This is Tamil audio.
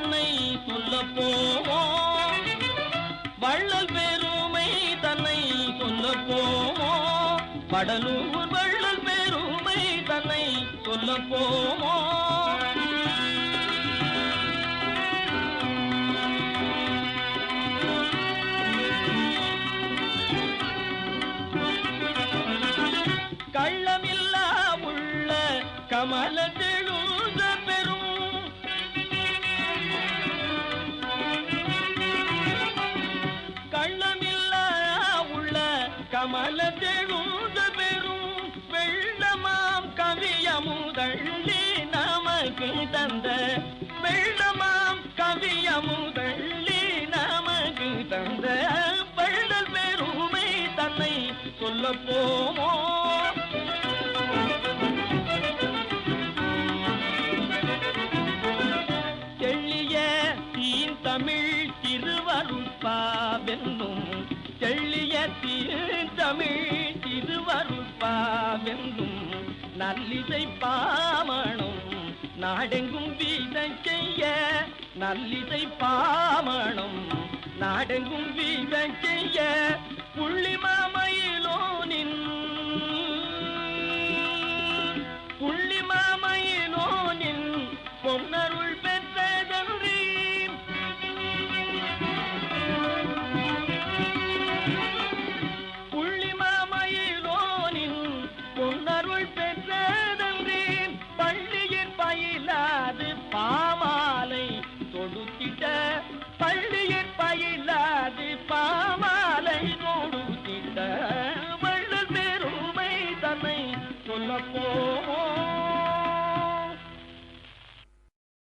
தன்னை சொல்ல போமோ வள்ளல் பெருமை தன்னை சொல்ல போமோ வடலூர் வள்ளல் பெருமை தன்னை சொல்ல போமோ கள்ளமில்லா உள்ள கமல கமல தெழுந்த பெரும் வெள்ளமாம் கவியமுதள்ளி நமக்கு தந்த வெள்ளமாம் கவியமுதள்ளி நமக்கு தந்த வள்ளல் பெருமை தன்னை சொல்ல போமோ தெள்ளிய தீன் தமிழ் திருவருட்பாவென்னும் தெள்ளிய தீன் தமிழ் திருவருட்பாவென்னும் நல்லிசை பாமணும் நாடெங்கும் வீதம் செய்ய நல்லிசை பாமணும் நாடெங்கும் வீதம் செய்ய புள்ளிமாமயிலோனின் தொடுத்திட்ட பள்ளியில் பயிலாது பாமாலை தொடுத்திட்ட வள்ளல் பெருமை தன்னை சொல்ல போமோ